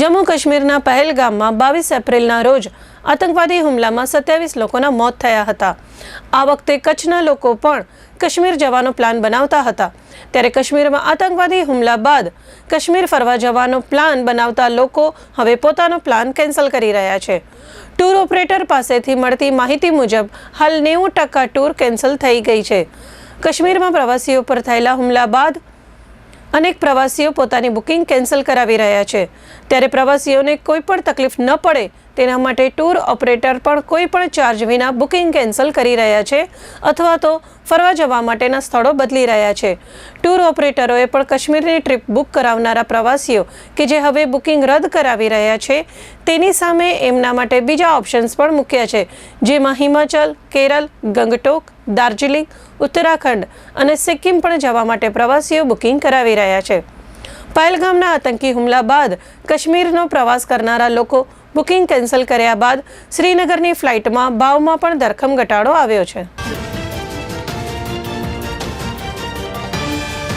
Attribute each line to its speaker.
Speaker 1: જમ્મુ કાશ્મીરના પહેલગામમાં બાવીસ એપ્રિલના રોજ આતંકવાદી હુમલામાં સત્યાવીસ લોકોના મોત થયા હતા. આ વખતે કચ્છના લોકો પણ કાશ્મીર જવાનો પ્લાન બનાવતા હતા. ત્યારે કાશ્મીરમાં આતંકવાદી હુમલા બાદ કાશ્મીર ફરવા જવાનો પ્લાન બનાવતા લોકો હવે પોતાનો પ્લાન કેન્સલ કરી રહ્યા છે. ટૂર ઓપરેટર પાસેથી મળતી માહિતી મુજબ, હાલ નેવું ટકા ટૂર કેન્સલ થઈ ગઈ છે. કાશ્મીરમાં પ્રવાસીઓ પર થયેલા હુમલા બાદ અનેક પ્રવાસીઓ પોતાની બુકિંગ કેન્સલ કરાવી રહ્યા છે. ત્યારે પ્રવાસીઓને કોઈ પણ તકલીફ ન પડે તેના માટે ટૂર ઓપરેટર પણ કોઈ પણ ચાર્જ વિના બુકિંગ કેન્સલ કરી રહ્યા છે અથવા તો ફરવા જવા માટેના સ્થળો બદલી રહ્યા છે. ટૂર ઓપરેટરોએ પણ કાશ્મીરની ટ્રીપ બુક કરાવનારા પ્રવાસીઓ કે જે હવે બુકિંગ રદ કરાવી રહ્યા છે, તેની સામે એમના માટે બીજા ઓપ્શન્સ પણ મૂક્યા છે, જેમાં હિમાચલ, કેરળ, ગંગટોક, દાર્જિલિંગ, ઉત્તરાખંડ અને સિક્કિમ પણ જવા માટે પ્રવાસીઓ બુકિંગ કરાવી રહ્યા છે. પહેલગામના આતંકી હુમલા બાદ કાશ્મીરનો પ્રવાસ કરનારા લોકો બુકિંગ કેન્સલ કર્યા બાદ શ્રીનગરની ફ્લાઇટમાં ભાવમાં પણ ધરખમ ઘટાડો આવ્યો છે.